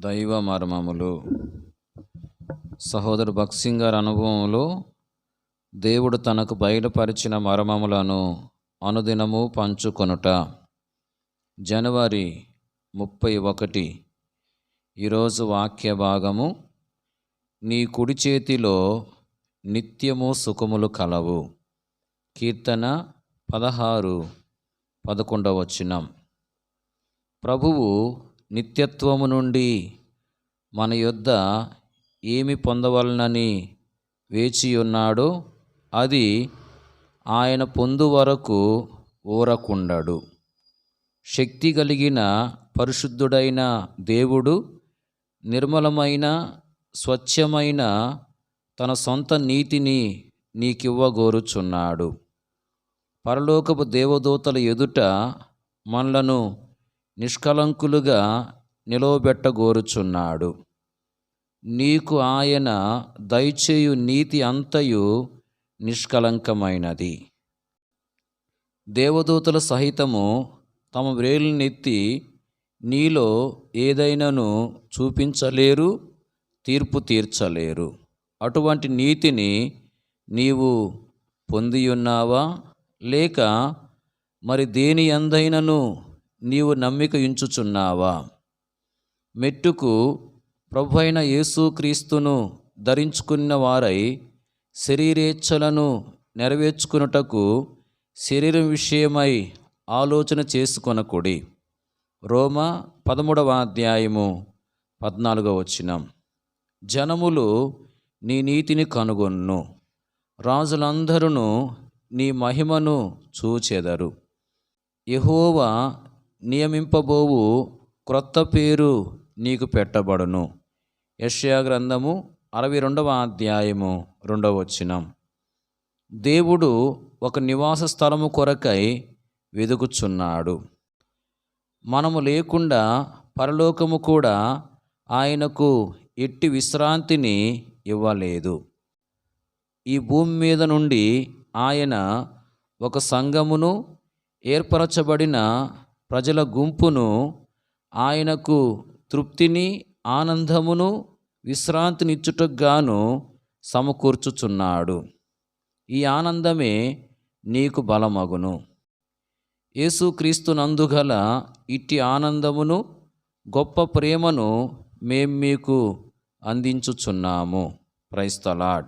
దైవ మర్మములు. సహోదరు భక్సింగ్ గారి అనుభవంలో దేవుడు తనకు బయలుపరిచిన మర్మములను అనుదినము పంచుకొనుట. జనవరి ముప్పై ఒకటి. ఈరోజు వాక్య భాగము. నీ కుడి చేతిలో నిత్యము సుఖములు కలవు. కీర్తన పదహారు పదకొండవచనం ప్రభువు నిత్యత్వము నుండి మన యొద్ద ఏమి పొందవలనని వేచి ఉన్నాడో అది ఆయన పొందు వరకు ఊరకుండడు శక్తి కలిగిన పరిశుద్ధుడైన దేవుడు నిర్మలమైన స్వచ్ఛమైన తన సొంత నీతిని నీకివ్వగోరుచున్నాడు. పరలోకపు దేవదూతల ఎదుట మనలను నిష్కలంకులుగా నిలవబెట్టగోరుచున్నాడు. నీకు ఆయన దయచేయు నీతి అంతయు నిష్కలంకమైనది దేవదూతల సహితము తమ వ్రేలునెత్తి నీలో ఏదైనాను చూపించలేరు తీర్పు తీర్చలేరు. అటువంటి నీతిని నీవు పొందియున్నావా? లేక మరి దేని ఎందైనను నీవు నమ్మిక ఇంచుచున్నావా మెట్టుకు ప్రభు అయిన యేసుక్రీస్తును ధరించుకున్న వారై శరీరేచ్ఛలను నెరవేర్చుకున్నటకు శరీరం విషయమై ఆలోచన చేసుకొనకుడి. రోమ పదమూడవ అధ్యాయము పద్నాలుగవ వచ్చినం జనములు నీ నీతిని కనుగొన్ను. రాజులందరూ నీ మహిమను చూచెదరు. యహోవా నియమింపబోవు క్రొత్త పేరు నీకు పెట్టబడును. యష్యా గ్రంథము అరవై రెండవ అధ్యాయము రెండవ వచనం. దేవుడు ఒక నివాస స్థలము కొరకై వెదుకుచున్నాడు. మనము లేకుండా పరలోకము కూడా ఆయనకు ఎట్టి విశ్రాంతిని ఇవ్వలేదు. ఈ భూమి మీద నుండి ఆయన ఒక సంఘమును ఏర్పరచబడిన ప్రజల గుంపును ఆయనకు తృప్తిని ఆనందమును విశ్రాంతినిచ్చుటగాను సమకూర్చుచున్నాడు. ఈ ఆనందమే నీకు బలమగును. యేసుక్రీస్తునందుగల ఇట్టి ఆనందమును గొప్ప ప్రేమను మేం మీకు అందించుచున్నాము. ప్రైస్తలాడ్